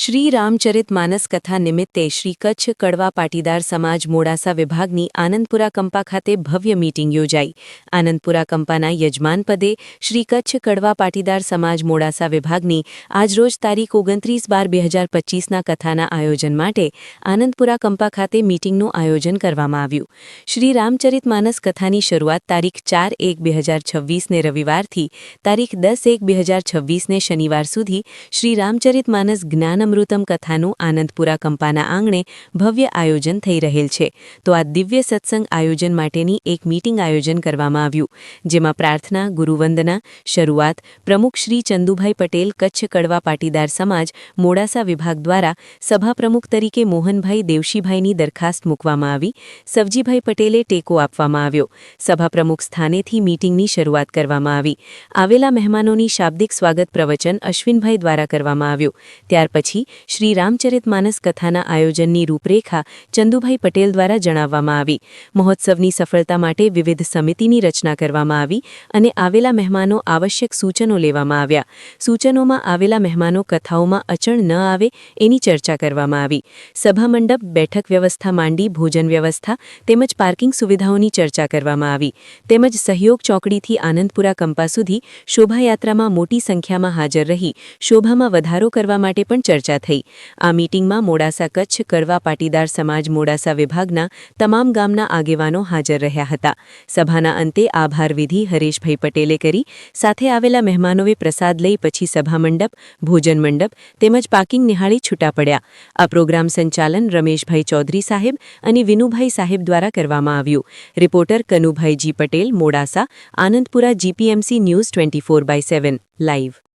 Shri Ramcharit Manas કથા નિમિત્તે શ્રી કચ્છ કડવા પાટીદાર સમાજ મોડાસા વિભાગની આનંદપુરા કંપા ખાતે ભવ્ય મીટિંગ યોજાઈ. આનંદપુરા કંપાના યજમાન પદે શ્રી કચ્છ કડવા પાટીદાર સમાજ મોડાસા વિભાગની આજરોજ તારીખ ઓગણત્રીસ બાર બે હજાર પચીસના કથાના આયોજન માટે આનંદપુરા કંપા ખાતે મીટિંગનું આયોજન કરવામાં આવ્યું. શ્રી રામચરિત માનસ કથાની શરૂઆત તારીખ ચાર એક બે હજાર છવ્વીસને રવિવારથી તારીખ દસ એક બે હજાર છવ્વીસને શનિવાર સુધી શ્રી રામચરિત માનસ જ્ઞાનમૃતમ કથાનું આનંદપુરા કંપાના આંગણે ભવ્ય આયોજન થઈ રહેલ છે. તો આ દિવ્ય સત્સંગ આયોજન માટેની એક મીટિંગ આયોજન કરવામાં આવ્યું, જેમાં પ્રાર્થના, ગુરુવંદના, શરૂઆત, પ્રમુખ શ્રી ચંદુભાઈ પટેલ, કચ્છ કડવા પાટીદાર સમાજ, મોડાસા વિભાગ દ્વારા સભાપ્રમુખ તરીકે મોહનભાઈ દેવશીભાઈની દરખાસ્ત મૂકવામાં આવી. સવજીભાઈ પટેલે ટેકો આપવામાં આવ્યો. સભા પ્રમુખ સ્થાનેથી મીટિંગની શરૂઆત કરવામાં આવી. આવેલા મહેમાનોની શાબ્દિક સ્વાગત પ્રવચન અશ્વિનભાઈ દ્વારા કરવામાં આવ્યું. ત્યાર પછી શ્રી રામચરિત માનસ કથાના આયોજનની રૂપરેખા ચંદુભાઈ પટેલ દ્વારા જણાવવામાં આવી. મહોત્સવની સફળતા માટે વિવિધ સમિતિની રચના કરવામાં આવી અને આવેલા મહેમાનો આવશ્યક સૂચનો લેવામાં આવ્યા. સૂચનોમાં આવેલા મહેમાનો કથાઓમાં અચણ ન આવે એની ચર્ચા કરવામાં આવી. સભામંડપ બેઠક વ્યવસ્થા, માંડી, ભોજન વ્યવસ્થા તેમજ પાર્કિંગ સુવિધાઓની ચર્ચા કરવામાં આવી. તેમજ સહયોગ ચોકડીથી આનંદપુરા કંપા સુધી શોભાયાત્રામાં મોટી સંખ્યામાં હાજર રહી. શોભામાં વધારો કરવા માટે પણ ચર્ચા થઈ. આ મીટિંગમાં મોડાસા કચ્છ, કડવા પાટીદાર સમાજ, મોડાસા વિભાગના તમામ ગામના આગેવાનો હાજર રહ્યા હતા. સભાના અંતે આભાર વિધિ હરેશભાઈ પટેલે કરી. સાથે આવેલા મહેમાનોએ પ્રસાદ લઈ પછી સભા મંડપ, ભોજન મંડપ તેમજ પાર્કિંગ નિહાળી છૂટા પડ્યા. આ પ્રોગ્રામ સંચાલન રમેશભાઈ ચૌધરી સાહેબ અને વિનુભાઈ સાહેબ દ્વારા કરવામાં આવ્યું. Reporter Kanubhai G Patel, Modasa, Anandpura GPMC news twenty four by seven, live.